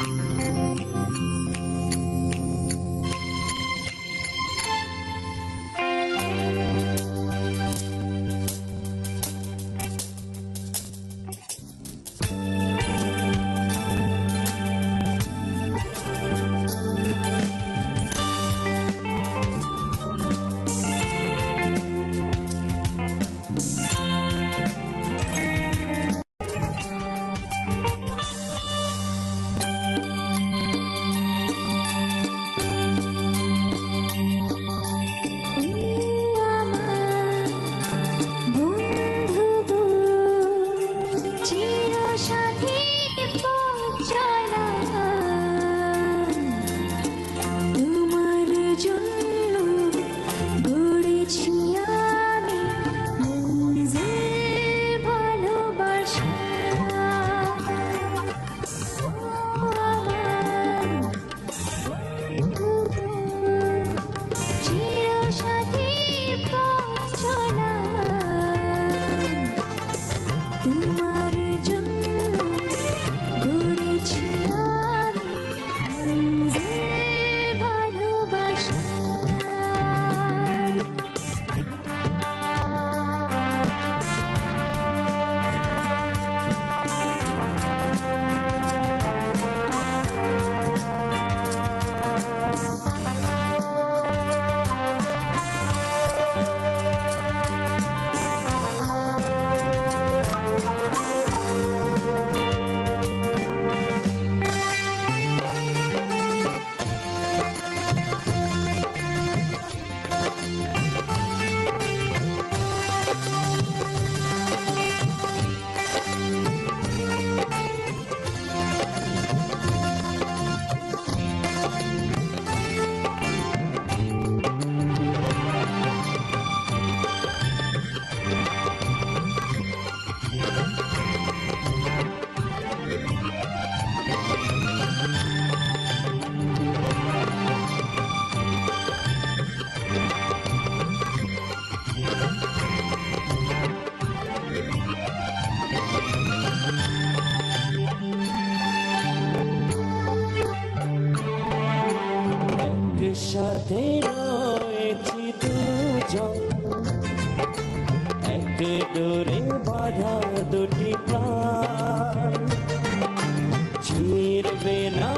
তোমার দুজন এক ডোরে বাধা দুটি প্রাণ। ছিড়বে না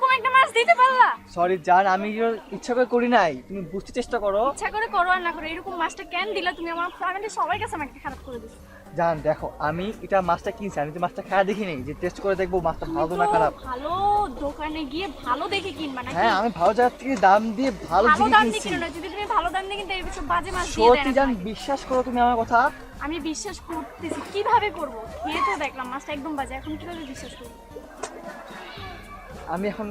আমাকে এইরকম একটা মাছ দিতে পারলা? সরি জান আমি ইচ্ছা করে করি নাই তুমি বুঝতে চেষ্টা করো। ইচ্ছা করে করো আর না করো এরকম মাছটা কেন দিলা তুমি? আমার ফ্যামিলির সবার কাছে আমাকে খারাপ করে দিছো। জান দেখো আমি এটা মাছটা কিনছি আমি তো মাছটা খাওয়া দেখিনি যে টেস্ট করে দেখব মাছটা ভালো না খারাপ। ভালো দোকানে গিয়ে ভালো দেখে কিনবা নাকি? হ্যাঁ আমি ভালো জায়গা থেকে দাম দিয়ে ভালো ভালো দাম দিয়ে কিনো না যদি তুমি ভালো দাম দিয়ে কিনতে এসব বাজে মাছ দেয় সত্যি জান বিশ্বাস করো তুমি আমার কথা? আমি বিশ্বাস করতেছি কীভাবে করব? খেয়ে তো দেখলাম মাছটা একদম বাজে এখন কীভাবে বিশ্বাস করব? আমি এখন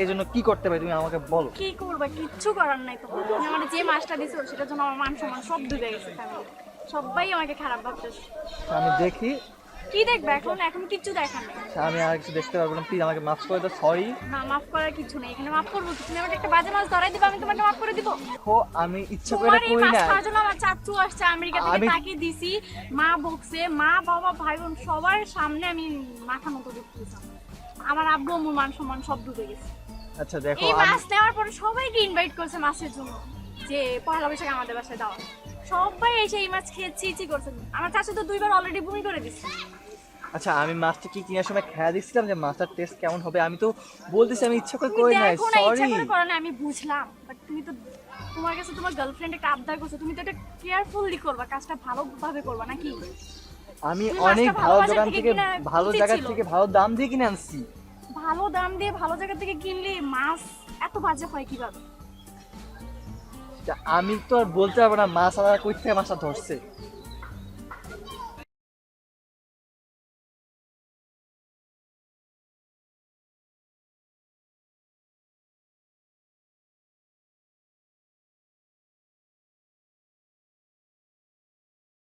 এই জন্য কি করতে পারি তুমি আমাকে বলো। কি করবা? কিচ্ছু করার নাই তো। তুমি আমার যে মাছটা দিছো সেটার জন্য আমার মান সম্মান সব ডুবে গেছে সবাই আমাকে খারাপ ভাবতেছে আমি দেখি। কি দেখবে এখন? এখন কিচ্ছু দেখার নেই। আমি আর কিছু দেখতে পারব না। প্লিজ আমাকে মাফ করে দাও সরি না মাফ করার কিছু নেই। এখানে মাফ করব? তুমি আমাকে একটা বাজে মাছ ধরাই দিবা আমি তোমাকে মাফ করে দিব? হো আমি ইচ্ছা করে তোমার করি মাছ না খাওয়ার জন্য আমার চাচু আসছে আমেরিকা থেকে তাকে দিছি। মা বকছে। মা বাবা ভাই বোন সবার সামনে আমি মাথা মতো দেখতেছিলাম আমার আব্বু আম্মুর মান সম্মান সব ডুবে গেছে। আচ্ছা দেখো এই মাছ নেওয়ার পরে সবাইকে ইনভাইট করছে মাছের জন্য যে পয়লা বৈশাখ আমাদের বাসায় দাও। সবাই এসে এই মাছ খেয়ে চিচি করছে। আমার চাচু তো দুইবার অলরেডি বমি করে দিচ্ছে আচ্ছা আমি মাছটা কি কেনার সময় খেয়া দিচ্ছিলাম যে মাছটার টেস্ট কেমন হবে? আমি তো বলতেছি আমি ইচ্ছা করে করি নাই সরি আমি বুঝলাম। বাট তুমি তো তোমার কাছে তোমার গার্লফ্রেন্ড একটা আবদার করছ তুমি তো এটা কেয়ারফুলি করবা কাজটা ভালোভাবে করবা নাকি? আমি অনেক ভালো দোকান থেকে ভালো জায়গা থেকে ভালো দাম দিয়ে কিনে আনছি। ভালো দাম দিয়ে ভালো জায়গা থেকে কিনলে মাছ এত বাজে হয় কীভাবে? আমি তো আর বলতে পারব না, মাছ আলাদা কই থেকে মাছটা ধরছে?